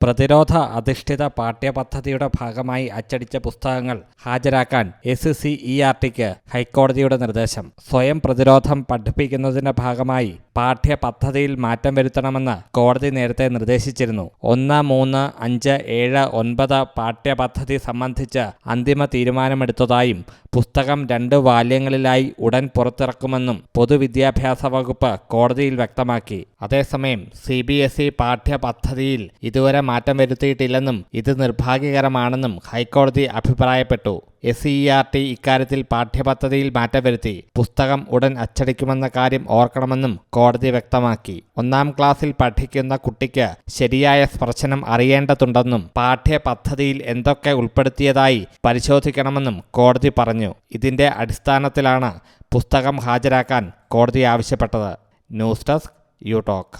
പ്രതിരോധ അധിഷ്ഠിത പാഠ്യപദ്ധതിയുടെ ഭാഗമായി അച്ചടിച്ച പുസ്തകങ്ങൾ ഹാജരാക്കാൻ എസ് സി ഇ ആർ ടിക്ക് ഹൈക്കോടതിയുടെ നിർദ്ദേശം. സ്വയം പ്രതിരോധം പഠിപ്പിക്കുന്നതിന്റെ ഭാഗമായി പാഠ്യപദ്ധതിയിൽ മാറ്റം വരുത്തണമെന്ന് കോടതി നേരത്തെ നിർദ്ദേശിച്ചിരുന്നു. ഒന്ന് മൂന്ന് അഞ്ച് ഏഴ് ഒൻപത് പാഠ്യപദ്ധതി സംബന്ധിച്ച് അന്തിമ തീരുമാനമെടുത്തതായും പുസ്തകം രണ്ട് വാല്യങ്ങളിലായി ഉടൻ പുറത്തിറക്കുമെന്നും പൊതുവിദ്യാഭ്യാസ വകുപ്പ് കോടതിയിൽ വ്യക്തമാക്കി. അതേസമയം സി ബി എസ് ഇ പാഠ്യപദ്ധതിയിൽ ഇതുവരെ മാറ്റം വരുത്തിയിട്ടില്ലെന്നും ഇത് നിർഭാഗ്യകരമാണെന്നും ഹൈക്കോടതി അഭിപ്രായപ്പെട്ടു. എസ് സി ആർ ടി ഇക്കാര്യത്തിൽ പാഠ്യപദ്ധതിയിൽ മാറ്റം വരുത്തി പുസ്തകം ഉടൻ അച്ചടിക്കുമെന്ന കാര്യം ഓർക്കണമെന്നും കോടതി വ്യക്തമാക്കി. ഒന്നാം ക്ലാസ്സിൽ പഠിക്കുന്ന കുട്ടിക്ക് ശരിയായ സ്പർശനം അറിയേണ്ടതുണ്ടെന്നും പാഠ്യപദ്ധതിയിൽ എന്തൊക്കെ ഉൾപ്പെടുത്തിയതായി പരിശോധിക്കണമെന്നും കോടതി പറഞ്ഞു. ഇതിന്റെ അടിസ്ഥാനത്തിലാണ് പുസ്തകം ഹാജരാക്കാൻ കോടതി ആവശ്യപ്പെട്ടത്. News desk you talk